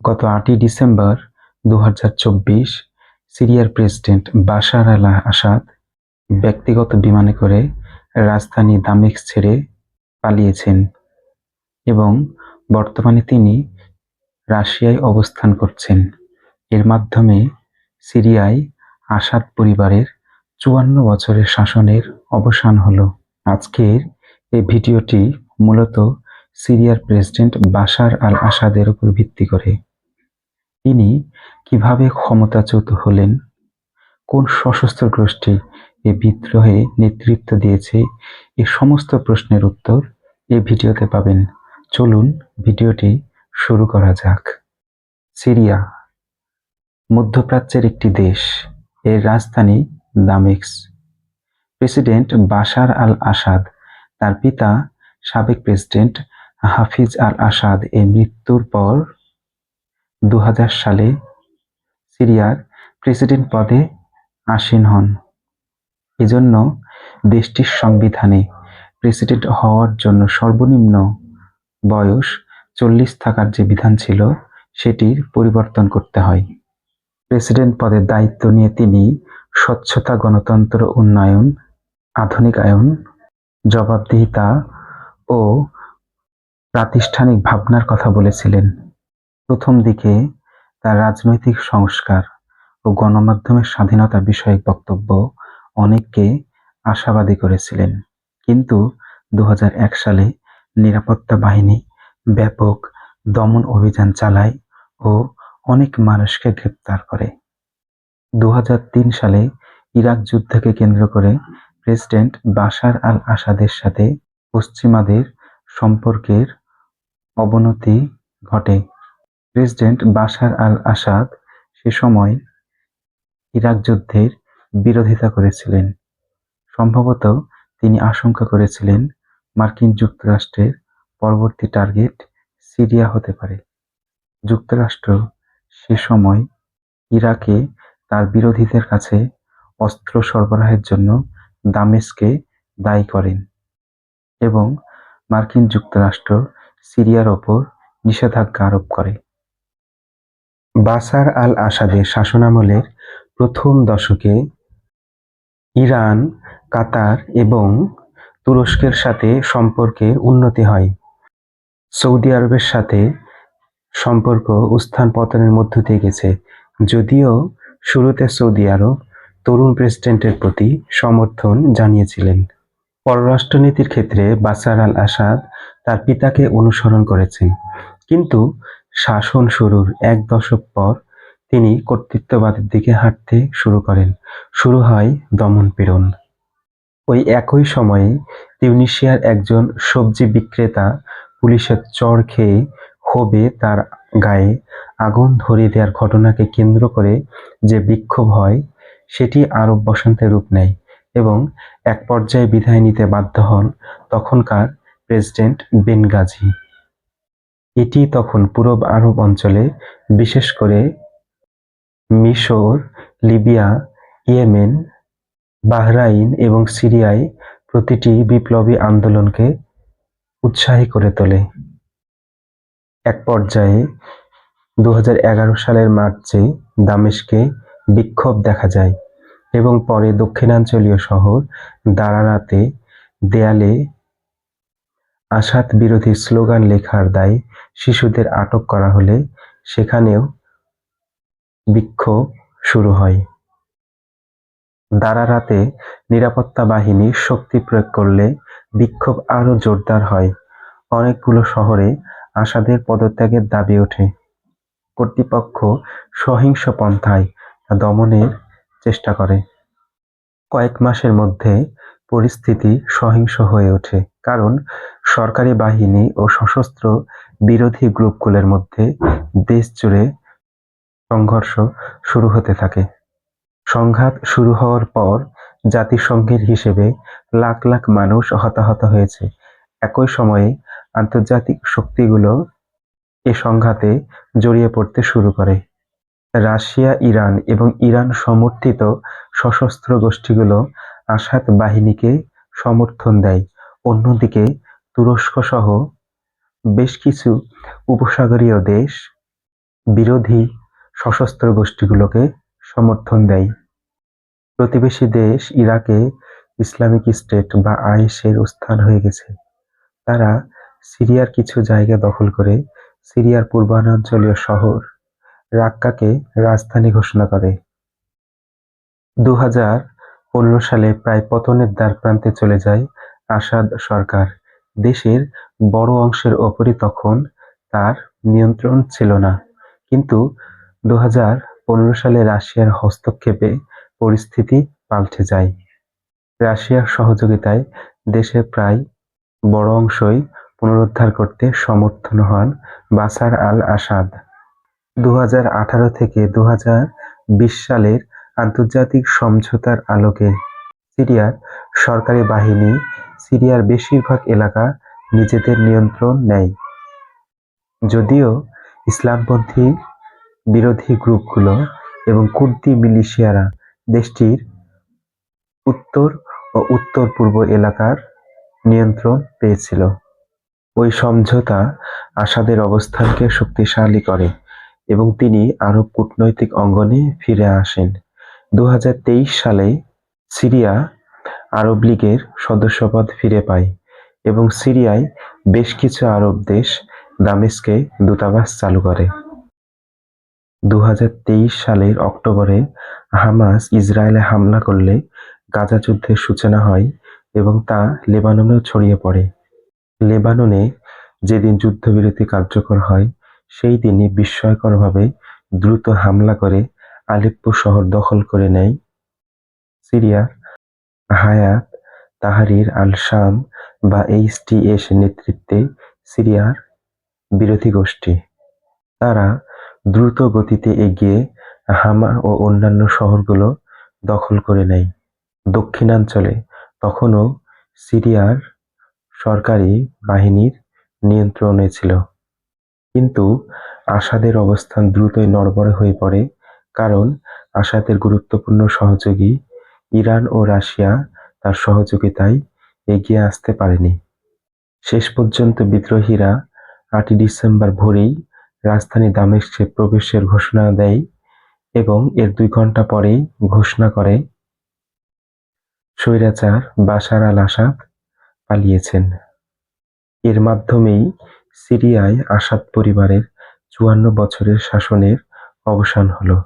গত আটই ডিসেম্বর দু হাজার চব্বিশ সিরিয়ার প্রেসিডেন্ট বাশার আল আসাদ ব্যক্তিগত বিমানে করে রাজধানী দামেক ছেড়ে পালিয়েছেন এবং বর্তমানে তিনি রাশিয়ায় অবস্থান করছেন। এর মাধ্যমে সিরিয়ায় আসাদ পরিবারের চুয়ান্ন বছরের শাসনের অবসান হলো। আজকের এই ভিডিওটি মূলত সিরিয়ার প্রেসিডেন্ট বাশার আল আসাদের উপর ভিত্তি করে। তিনি কীভাবে ক্ষমতাচ্যুত হলেন? কোন সশস্ত্র গোষ্ঠী এ বিদ্রোহে নেতৃত্ব দিয়েছে? এই সমস্ত প্রশ্নের উত্তর এই ভিডিওতে পাবেন। চলুন ভিডিওটি শুরু করা যাক। সিরিয়া, মধ্যপ্রাচ্যের একটি দেশ। এর রাজধানী দামেস্ক। প্রেসিডেন্ট বাশার আল আসাদ তার পিতা সাবেক প্রেসিডেন্ট হাফিজ আল আসাদ এর মৃত্যুর পর দু হাজার সালে সিরিয়ার প্রেসিডেন্ট পদে আসীন হন। এজন্য দেশটির সংবিধানে প্রেসিডেন্ট হওয়ার জন্য সর্বনিম্ন বয়স চল্লিশ থাকার যে বিধান ছিল, সেটির পরিবর্তন করতে হয়। প্রেসিডেন্ট পদের দায়িত্ব নিয়ে তিনি স্বচ্ছতা, গণতন্ত্র, উন্নয়ন, আধুনিকায়ন, জবাবদিহিতা ও প্রাতিষ্ঠানিক ভাবনার কথা বলেছিলেন। প্রথম দিকে তার রাজনৈতিক সংস্কার ও গণমাধ্যমের স্বাধীনতা বিষয়ক বক্তব্য অনেককে আশাবাদী করেছিলেন। কিন্তু দু হাজার এক সালে নিরাপত্তা বাহিনী ব্যাপক দমন অভিযান চালায় ও অনেক মানুষকে গ্রেপ্তার করে। দু হাজার তিন সালে ইরাক যুদ্ধকে কেন্দ্র করে প্রেসিডেন্ট বাশার আল আসাদের সাথে পশ্চিমাদের সম্পর্কের অবনতি ঘটে। প্রেসিডেন্ট বাশার আল আসাদ সে সময় ইরাক যুদ্ধের বিরোধিতা করেছিলেন। সম্ভবত তিনি আশঙ্কা করেছিলেন মার্কিন যুক্তরাষ্ট্রের পরবর্তী টার্গেট সিরিয়া হতে পারে। যুক্তরাষ্ট্র সে সময় ইরাকে তার বিরোধীদের কাছে অস্ত্র সরবরাহের জন্য দামেস্কে দায়ী করেন এবং মার্কিন যুক্তরাষ্ট্র সিরিয়ার ওপর নিষেধাজ্ঞা আরোপ করে। বাসার আল আসাদের শাসনামলের প্রথম দশকে ইরান, কাতার এবং তুরস্কের সাথে সম্পর্কের উন্নতি হয়। সৌদি আরবের সাথে সম্পর্ক উত্থান পতনের মধ্য দিয়ে গেছে, যদিও শুরুতে সৌদি আরব তরুণ প্রেসিডেন্টের প্রতি সমর্থন জানিয়েছিলেন। পররাষ্ট্রনীতির ক্ষেত্রে বাসার আল আসাদ তার পিতাকে অনুসরণ করেছেন, কিন্তু শাসন শুরুর এক দশক পর তিনি কর্তৃত্ববাদের দিকে হাঁটতে শুরু করেন। শুরু হয় দমন-পীড়ন ওই একই সময়ে তিউনিসিয়ার একজন সবজি বিক্রেতা পুলিশের চড় খেয়ে ক্ষোভে তার গায়ে আগুন ধরিয়ে দেওয়ার ঘটনাকে কেন্দ্র করে যে বিক্ষোভ হয়, সেটি আরব বসন্তের রূপ নেয় এবং এক পর্যায়ে বিদায় নিতে বাধ্য হন তখনকার প্রেসিডেন্ট বেনগাজি। এটি তখন পূরব আরব অঞ্চলে, বিশেষ করে মিশর, লিবিয়া, ইয়েমেন, বাহরাইন এবং সিরিয়ায় প্রতিটি বিপ্লবী আন্দোলনকে উৎসাহী করে তোলে। এক পর্যায়ে দুহাজার এগারো সালের মার্চে দামেশকে বিক্ষোভ দেখা যায় এবং পরে দক্ষিণাঞ্চলীয় শহর দারারাতে দেয়ালে আসাদ বিরোধী স্লোগান লেখার দায়ে শিশুদের আটক করা হলে সেখানেও বিক্ষোভ শুরু হয়। দারারাতে নিরাপত্তা বাহিনী শক্তি প্রয়োগ করলে বিক্ষোভ আরও জোরদার হয়। অনেকগুলো শহরে আসাদের পদত্যাগের দাবি ওঠে। কর্তৃপক্ষ সহিংস পন্থায় দমনের চেষ্টা করে। কয়েক মাসের মধ্যে পরিস্থিতি সহিংস হয়ে ওঠে, কারণ সরকারি বাহিনী ও সশস্ত্র বিরোধী গ্রুপগুলোর মধ্যে দেশ জুড়ে সংঘর্ষ শুরু হতে থাকে। সংঘাত শুরু হওয়ার পর জাতিসংঘের হিসেবে লাখ লাখ মানুষ হতাহত হয়েছে। একই সময়ে আন্তর্জাতিক শক্তিগুলো এ সংঘাতে জড়িয়ে পড়তে শুরু করে। রাশিয়া, ইরান এবং ইরান সমর্থিত সশস্ত্র গোষ্ঠীগুলো আসাদ বাহিনীকে সমর্থন দেয়। অন্যদিকে তুরস্ক সহ বেশ কিছু উপসাগরীয় দেশ বিরোধী সশস্ত্র গোষ্ঠীগুলোকে সমর্থন দেয়। প্রতিবেশী দেশ ইরাকে ইসলামিক স্টেট বা আইএসের স্থান হয়ে গেছে। তারা সিরিয়ার কিছু জায়গা দখল করে সিরিয়ার পূর্বাঞ্চলীয় শহর রাক্কাকে রাজধানী ঘোষণা করে। দু সালে প্রায় পতনের দ্বার প্রান্তে চলে যায় আসাদ সরকার। দেশের বড় অংশের ওপরই তখন তার নিয়ন্ত্রণ ছিল না। কিন্তু দু সালে রাশিয়ার হস্তক্ষেপে পরিস্থিতি পাল্টে যায়। রাশিয়ার সহযোগিতায় দেশের প্রায় বড় অংশই পুনরুদ্ধার করতে সমর্থন হন বাসার আল আসাদ দু হাজার আঠারো থেকে দু হাজার বিশ সালের আন্তর্জাতিক সমঝোতার আলোকে সিরিয়ার সরকারি বাহিনী সিরিয়ার বেশিরভাগ এলাকা নিজেদের নিয়ন্ত্রণ নেয় যদিও ইসলামপন্থী বিরোধী গ্রুপগুলো এবং কুর্দি মিলিশিয়ারা দেশটির উত্তর ও উত্তর-পূর্ব এলাকার নিয়ন্ত্রণ পেয়েছিল। ওই সমঝোতা আসাদের অবস্থানকে শক্তিশালী করে এবং তিনি আরব কূটনৈতিক অঙ্গনে ফিরে আসেন। দু হাজার তেইশ সালে সিরিয়া আরব লীগের সদস্যপদ ফিরে পায় এবং সিরিয়ায় বেশ কিছু আরব দেশ দামেস্কে দূতাবাস চালু করে। দু সালের অক্টোবরে হামাস ইসরায়েলে হামলা করলে গাজা যুদ্ধের সূচনা হয় এবং তা লেবাননেও ছড়িয়ে পড়ে। লেবাননে যেদিন যুদ্ধবিরতি কার্যকর হয়, সেই দিনই বিস্ময়করভাবে দ্রুত হামলা করে আলেপ্পো শহর দখল করে নেয় সিরিয়ার হায়াত, তাহরির আল-শাম বা এইচটিএস নেতৃত্বে সিরিয়ার বিরোধী গোষ্ঠী। তারা দ্রুত গতিতে এগিয়ে হামা ও অন্যান্য শহরগুলো দখল করে নেয়। দক্ষিণাঞ্চলে তখনও সিরিয়ার সরকারি বাহিনীর নিয়ন্ত্রণে ছিল। কিন্তু আসাদের অবস্থান দ্রুতই নড়বড়ে হয়ে পড়ে, কারণ আসাদের গুরুত্বপূর্ণ সহযোগী ইরান ও রাশিয়া তার সহযোগিতায় এগিয়ে আসতে পারেনি। শেষ পর্যন্ত বিদ্রোহীরা আটই ডিসেম্বর ভোরেই রাজধানী দামেস্কে প্রবেশের ঘোষণা দেয় এবং এর দুই ঘণ্টা পরেই ঘোষণা করে, স্বৈরাচার বাশার আল-আসাদ পালিয়েছেন। এর মাধ্যমেই সিরিয়ায় আসাদ পরিবারের চুয়ান্ন বছরের শাসনের অবসান হলো।